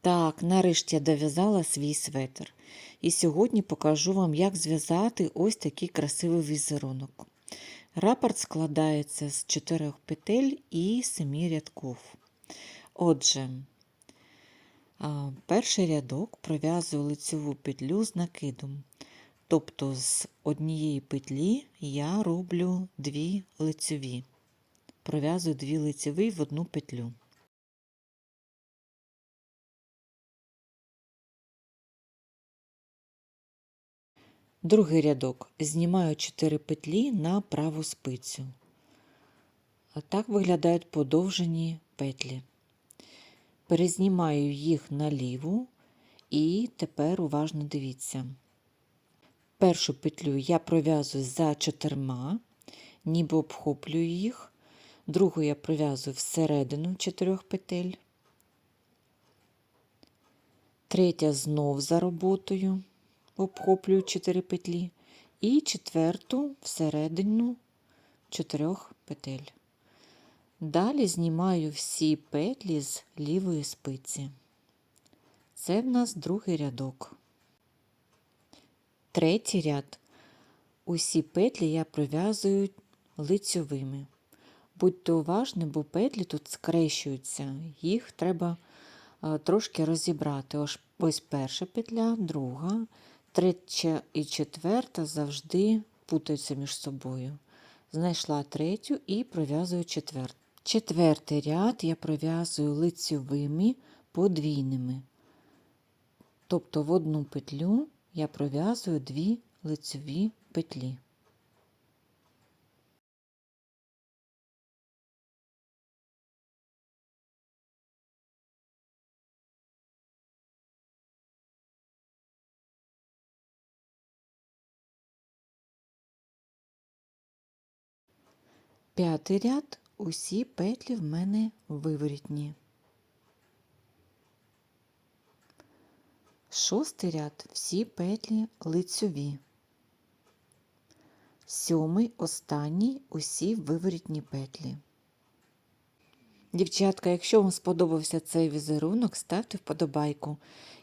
Так, нарешті я дов'язала свій светр. І сьогодні покажу вам, як зв'язати ось такий красивий візерунок. Рапорт складається з 4 петель і 7 рядків. Отже, перший рядок пров'язую лицеву петлю з накидом. Тобто з однієї петлі я роблю дві лицеві. Пров'язую дві лицеві в одну петлю. Другий рядок знімаю 4 петлі на праву спицю. А так виглядають подовжені петлі. Перезнімаю їх на ліву і тепер уважно дивіться. Першу петлю я пров'язую за чотирма, ніби обхоплюю їх, другу я пров'язую всередину чотирьох петель, третя знов за роботою обхоплюю 4 петлі, і четверту всередину 4 петель. Далі знімаю всі петлі з лівої спиці. Це в нас другий рядок. Третій ряд. Усі петлі я пров'язую лицьовими. Будьте уважні, бо петлі тут скрещуються, їх треба трошки розібрати. Ось перша петля, друга, Третя і четверта завжди путаються між собою. Знайшла третю і пров'язую четверту. Четвертий ряд я пров'язую лицьовими подвійними. Тобто в одну петлю я пров'язую дві лицьові петлі. П'ятий ряд усі петлі в мене виворітні. Шостий ряд всі петлі лицьові. Сьомий останній усі виворітні петлі. Дівчатка, якщо вам сподобався цей візерунок, ставте вподобайку.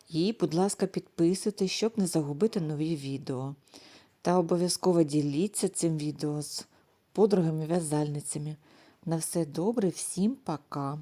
І, будь ласка, підписуйтесь, щоб не загубити нові відео. Та обов'язково діліться цим відео з подругами-в'язальницями. На все добре, всім пока!